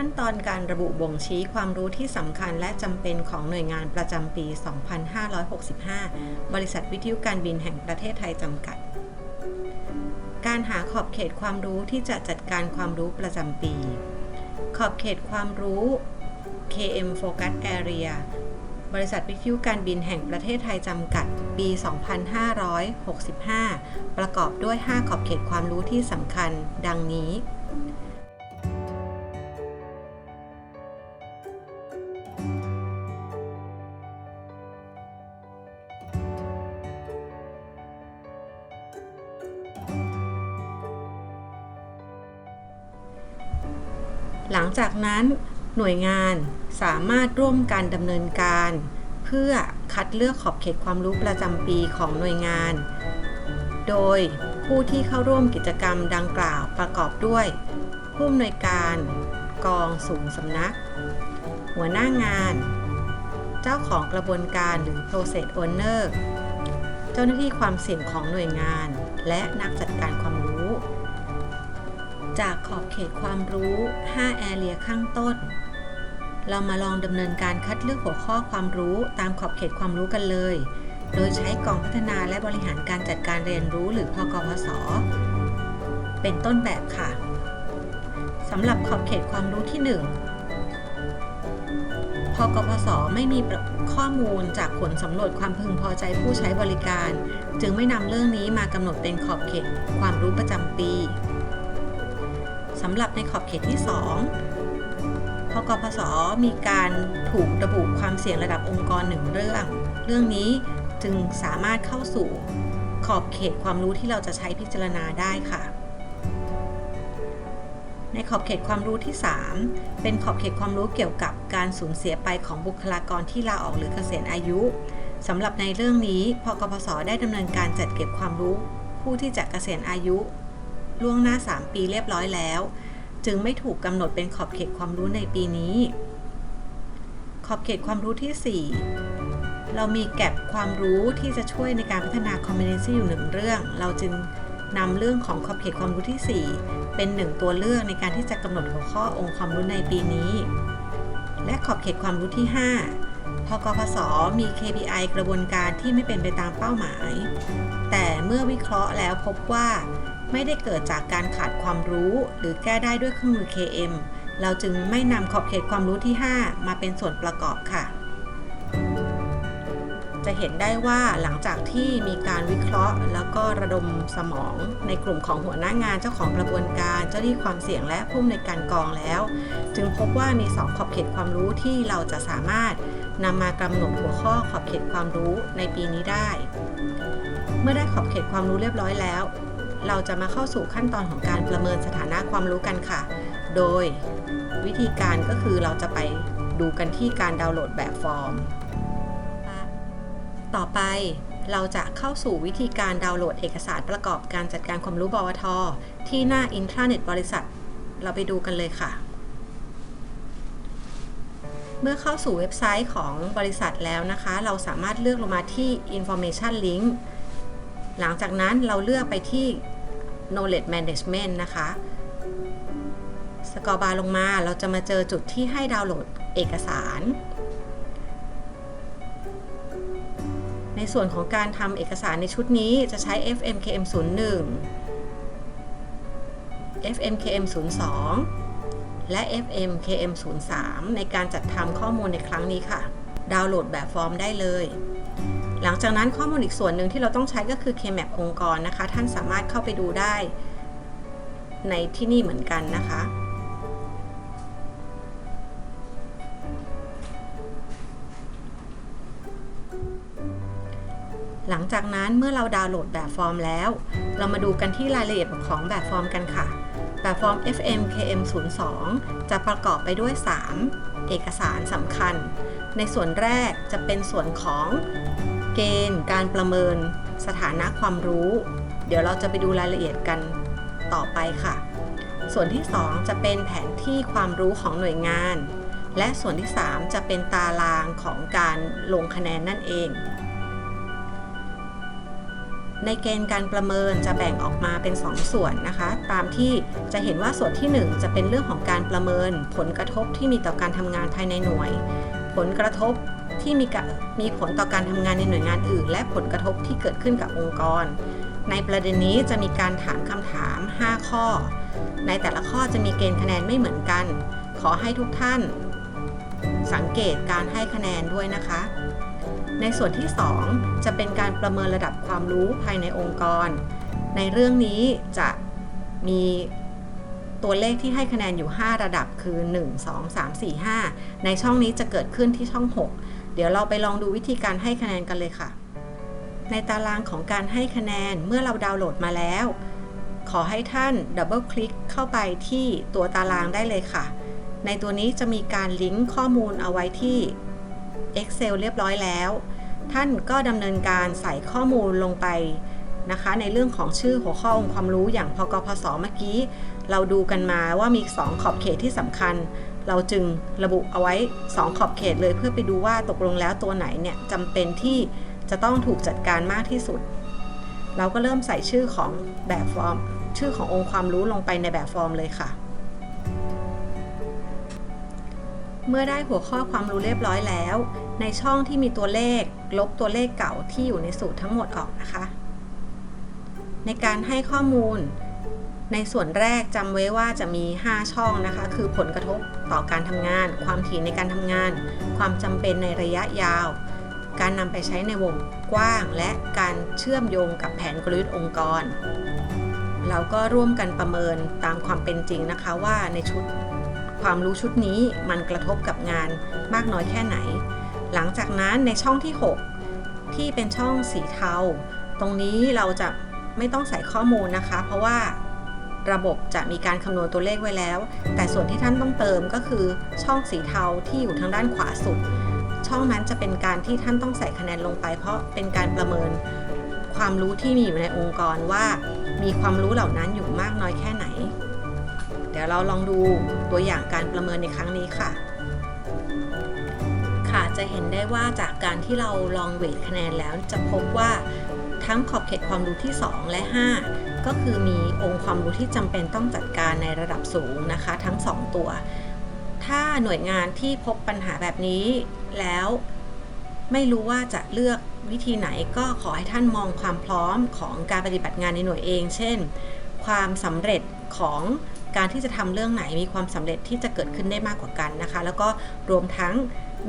ขั้นตอนการระบุบ่งชี้ความรู้ที่สำคัญและจำเป็นของหน่วยงานประจำปี 2565 บริษัทวิทยุการบินแห่งประเทศไทยจำกัด การหาขอบเขตความรู้ที่จะจัดการความรู้ประจำปี ขอบเขตความรู้ KM Focus Area บริษัทวิทยุการบินแห่งประเทศไทยจำกัด ปี 2565 ประกอบด้วย 5 ขอบเขตความรู้ที่สำคัญ ดังนี้ หลังจากนั้นหน่วยงานสามารถร่วมกันดำเนินการ เพื่อคัดเลือกขอบเขตความรู้ประจำปีของหน่วยงาน โดยผู้ที่เข้าร่วมกิจกรรมดังกล่าวประกอบด้วย ผู้อำนวยการกองสูงสำนัก หัวหน้างาน เจ้าของกระบวนการหรือ process owner เจ้าหน้าที่ความเสี่ยงของหน่วยงาน และนักจัดการความ จากขอบเขตความรู้ 5 แอเรียข้างต้น เรามาลองดำเนินการคัดเลือกหัวข้อความรู้ตามขอบเขตความรู้กันเลย โดยใช้กองพัฒนาและบริหารการจัดการเรียนรู้หรือพกพศเป็นต้นแบบค่ะสำหรับขอบเขตความรู้ที่ 1พกพศไม่มีข้อมูลจากผลสำรวจความพึงพอใจผู้ใช้บริการ จึงไม่นำเรื่องนี้มากำหนดเป็นขอบเขตความรู้ประจำปีำหรับในขอบเขตที่ 2 พกพศมีการถูกระบุความเสี่ยงระดับองค์กรหนึ่งเรื่อง เรื่องนี้จึงสามารถเข้าสู่ขอบเขตความรู้ที่เราจะใช้พิจารณาได้ค่ะ ในขอบเขตความรู้ที่ 3 เป็นขอบเขตความรู้เกี่ยวกับการสูญเสียไปของบุคลากรที่ลาออกหรือเกษียณอายุสำหรับในเรื่องนี้พกพศได้ดำเนินการจัดเก็บความรู้ ผู้ที่จะเกษียณอายุ ล่วงหน้า 3 ปีเรียบร้อยแล้ว จึงไม่ถูกกำหนดเป็นขอบเขตความรู้ในปีนี้ ขอบเขตความรู้ที่ 4 เรามีแก็บความรู้ที่จะช่วยในการพัฒนาคอมมูนิตี้อยู่หนึ่งเรื่อง เราจึงนำเรื่องของขอบเขตความรู้ที่ 4 เป็นหนึ่งตัวเลือกในการที่จะกำหนดหัวข้อองค์ความรู้ในปีนี้ และขอบเขตความรู้ที่ 5 พกพศมี KPI กระบวนการที่ไม่เป็นไปตามเป้าหมาย แต่เมื่อวิเคราะห์แล้วพบว่า ไม่ได้เกิดจากการขาดความรู้ หรือแก้ได้ด้วยเครื่องมือ KM เราจึงไม่นำขอบเขตความรู้ที่ 5 มาเป็นส่วนประกอบค่ะ จะเห็นได้ว่าหลังจากที่มีการวิเคราะห์ แล้วก็ระดมสมอง ในกลุ่มของหัวหน้างานเจ้าของกระบวนการเจ้าที่ความเสี่ยงและผู้ในวยการกองแล้ว จึงพบว่ามี 2 ขอบเขตความรู้ที่เราจะสามารถนำมากำหนดหัวข้อขอบเขตความรู้ในปีนี้ได้ เมื่อได้ขอบเขตความรู้เรียบร้อยแล้ว เราจะมาเข้าสู่ขั้นตอนของการประเมินสถานะความรู้กันค่ะ โดยวิธีการก็คือเราจะไปดูกันที่การดาวน์โหลดแบบฟอร์ม ต่อไปเราจะเข้าสู่วิธีการดาวน์โหลดเอกสารประกอบการจัดการความรู้บวท ที่หน้าอินทราเน็ตบริษัท เราไปดูกันเลยค่ะ เมื่อเข้าสู่เว็บไซต์ของบริษัทแล้วนะคะ เราสามารถเลือกลงมาที่ information link หลังจากนั้นเราเลือกไปที่ knowledge management นะคะ สกอร์บาร์ลงมาเราจะมาเจอจุดที่ให้ดาวน์โหลดเอกสาร ในส่วนของการทำเอกสารในชุดนี้จะใช้ FMKM 01 FMKM 02 และ FMKM 03ในการจัดทำข้อมูลในครั้งนี้ค่ะ ดาวน์โหลดแบบฟอร์มได้เลย หลังจากนั้นข้อมูลอีกส่วนหนึ่งที่เราต้องใช้ก็คือ KMAP องค์กรนะคะ ท่านสามารถเข้าไปดูได้ ในที่นี่เหมือนกันนะคะ หลังจากนั้นเมื่อเราดาวน์โหลดแบบฟอร์มแล้ว เรามาดูกันที่รายละเอียดของแบบฟอร์มกันค่ะ แบบฟอร์ม FMKM 02จะประกอบไปด้วย 3 เอกสารสำคัญ ในส่วนแรกจะเป็นส่วนของ เกณฑ์การประเมินสถานะความรู้ เดี๋ยวเราจะไปดูรายละเอียดกันต่อไปค่ะ ส่วนที่ 2 จะเป็นแผนที่ความรู้ของหน่วยงาน และส่วนที่ 3 จะเป็นตารางของการลงคะแนนนั่นเอง ในเกณฑ์การประเมินจะแบ่งออกมาเป็น 2 ส่วนนะคะ ตามที่จะเห็นว่าส่วนที่ 1 จะเป็นเรื่องของการประเมิน ผลกระทบที่มีต่อการทำงานภายในหน่วย ผลกระทบ ที่มีกะมีผลต่อการทำงานในหน่วยงานอื่น และผลกระทบที่เกิดขึ้นกับองค์กร ในประเด็นนี้จะมีการถามคำถาม 5 ข้อ ในแต่ละข้อจะมีเกณฑ์คะแนนไม่เหมือนกัน ขอให้ทุกท่าน สังเกตการให้คะแนนด้วยนะคะ ในส่วนที่ 2 จะเป็นการประเมินระดับความรู้ภายในองค์กร ในเรื่องนี้จะมีตัวเลขที่ให้คะแนนอยู่ 5 ระดับคือ 1 2 3 4 5 ในช่องนี้จะเกิดขึ้นที่ช่อง 6 เดี๋ยวเราไปลองดูวิธีการให้คะแนนกันเลยค่ะ ในตารางของการให้คะแนนเมื่อเราดาวน์โหลดมาแล้ว ขอให้ท่านดับเบิลคลิกเข้าไปที่ตัวตารางได้เลยค่ะ ในตัวนี้จะมีการลิงก์ข้อมูลเอาไว้ที่ Excel เรียบร้อยแล้ว ท่านก็ดำเนินการใส่ข้อมูลลงไปนะคะ ในเรื่องของชื่อหัวข้อองค์ความรู้อย่างพกพศเมื่อกี้ เราดูกันมาว่ามี 2 ขอบเขตที่สำคัญ เราจึงระบุเอาไว้ 2 ขอบเขตเลยเพื่อไปดูว่าตกลงแล้วตัวไหนเนี่ยจำเป็นที่จะต้องถูกจัดการมากที่สุด เราก็เริ่มใส่ชื่อของแบบฟอร์ม ชื่อขององค์ความรู้ลงไปในแบบฟอร์มเลยค่ะ เมื่อได้หัวข้อความรู้เรียบร้อยแล้ว ในช่องที่มีตัวเลข ลบตัวเลขเก่าที่อยู่ในสูตรทั้งหมดออกนะคะ ในการให้ข้อมูล ในส่วนแรกจำไว้ว่าจะมี 5 ช่องนะคะ คือผลกระทบต่อการทำงาน ความถี่ในการทำงาน ความจำเป็นในระยะยาว การนำไปใช้ในวงกว้าง และการเชื่อมโยงกับแผนกลยุทธ์องค์กร เราก็ร่วมกันประเมินตามความเป็นจริงนะคะว่าในชุดความรู้ชุดนี้มันกระทบกับงานมากน้อยแค่ไหน หลังจากนั้นในช่องที่ 6 ที่เป็นช่องสีเทา ตรงนี้เราจะไม่ต้องใส่ข้อมูลนะคะ เพราะว่า ระบบจะมีการคำนวณตัวเลขไว้แล้ว แต่ส่วนที่ท่านต้องเติมก็คือช่องสีเทาที่อยู่ทางด้านขวาสุด ช่องนั้นจะเป็นการที่ท่านต้องใส่คะแนนลงไป เพราะเป็นการประเมินความรู้ที่มีอยู่ในองค์กรว่า มีความรู้เหล่านั้นอยู่มากน้อยแค่ไหน เดี๋ยวเราลองดูตัวอย่างการประเมินในครั้งนี้ค่ะ ค่ะจะเห็นได้ว่าจากการที่เราลองเวทคะแนนแล้วจะพบว่าทั้งขอบเขตความรู้ที่ 2 และ 5 ก็คือมีองค์ความรู้ที่จำเป็นต้องจัดการในระดับสูงนะคะ ทั้ง 2 ตัว ถ้าหน่วยงานที่พบปัญหาแบบนี้แล้วไม่รู้ว่าจะเลือกวิธีไหนก็ขอให้ท่านมองความพร้อมของการปฏิบัติงานในหน่วยเอง เช่น ความสำเร็จของ การที่จะทำเรื่องไหนมีความสำเร็จที่จะเกิดขึ้นได้มากกว่ากันนะคะ แล้วก็รวมทั้ง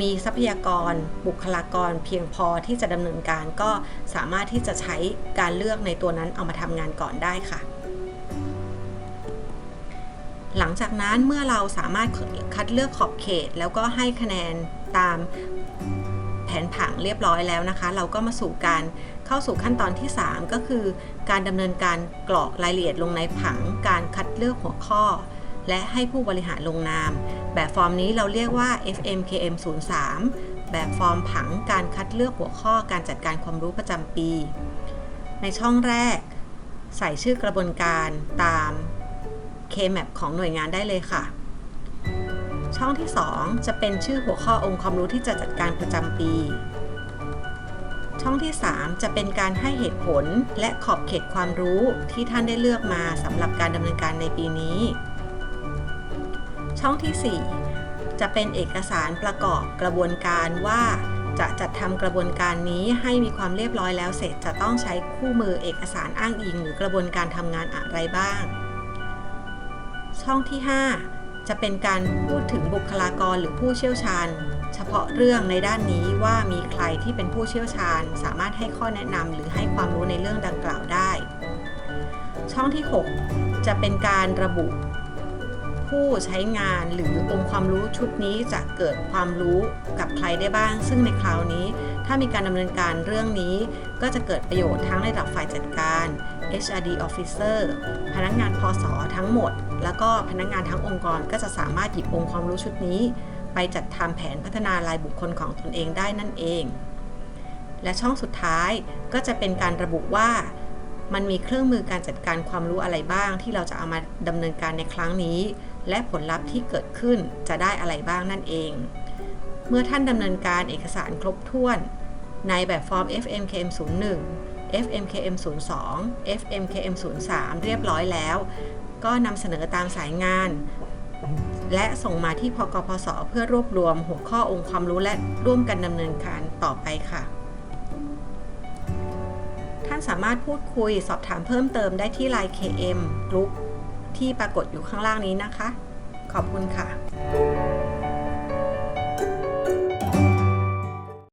มีทรัพยากร บุคลากร เพียงพอที่จะดำเนินการก็สามารถที่จะใช้การเลือกในตัวนั้นเอามาทำงานก่อนได้ค่ะ หลังจากนั้นเมื่อเราสามารถคัดเลือกขอบเขต แล้วก็ให้คะแนนตาม นผังเรียบร้อยแล้วนะคะ เราก็มาสู่การเข้าสู่ขั้นตอนที่ 3 ก็คือ การดำเนินการกรอกรายละเอียดลงในผัง การคัดเลือกหัวข้อ และให้ผู้บริหารลงนาม แบบฟอร์มนี้เราเรียกว่า FMKM 03แบบฟอร์มผังการคัดเลือกหัวข้อ การจัดการความรู้ประจำปี ในช่องแรก ใส่ชื่อกระบวนการตาม KMAP ของหน่วยงานได้เลยค่ะ ช่องที่ 2 จะเป็นชื่อหัวข้อองค์ความรู้ที่จะจัดการประจำปี ช่องที่ 3 จะเป็นการให้เหตุผลและขอบเขตความรู้ที่ท่านได้เลือกมาสำหรับการดำเนินการในปีนี้ ช่องที่ 4 จะเป็นเอกสารประกอบกระบวนการว่าจะจัดทำกระบวนการนี้ให้มีความเรียบร้อยแล้วเสร็จจะต้องใช้คู่มือเอกสารอ้างอิง หรือกระบวนการทำงานอะไรบ้าง ช่องที่ 5 จะเป็นการพูดถึงบุคลากรหรือผู้เชี่ยวชาญ เฉพาะเรื่องในด้านนี้ว่ามีใครที่เป็นผู้เชี่ยวชาญ สามารถให้ข้อแนะนำหรือให้ความรู้ในเรื่องดังกล่าวได้ ช่องที่ 6 จะเป็นการระบุ ผู้ใช้งานหรือองค์ความรู้ชุดนี้จะเกิดความรู้กับใครได้บ้าง ซึ่งในคราวนี้ ถ้ามีการดำเนินการเรื่องนี้ ก็จะเกิดประโยชน์ทั้งในระดับฝ่ายจัดการ HRD Officer พนักงานพอสอทั้งหมด แล้วก็พนักงานทั้งองค์กรก็จะสามารถหยิบองค์ความรู้ชุดนี้ ไปจัดทำแผนพัฒนารายบุคคลของตนเองได้นั่นเอง และช่องสุดท้ายก็จะเป็นการระบุว่ามันมีเครื่องมือการจัดการความรู้อะไรบ้าง ที่เราจะเอามาดำเนินการในครั้งนี้ และผลลัพธ์ที่เกิดขึ้นจะได้อะไรบ้างนั่นเอง เมื่อท่านดำเนินการเอกสารครบถ้วน ในแบบฟอร์ม FMKM 01 FMKM 02 FMKM 03เรียบร้อยแล้ว ก็นำเสนอตามสายงาน และส่งมาที่พกพศเพื่อรวบรวมหัวข้อองค์ความรู้และร่วมกันดำเนินการต่อไปค่ะ ท่านสามารถพูดคุยสอบถามเพิ่มเติมได้ที่ Line KM Group ที่ปรากฏอยู่ข้างล่างนี้นะคะ ขอบคุณค่ะ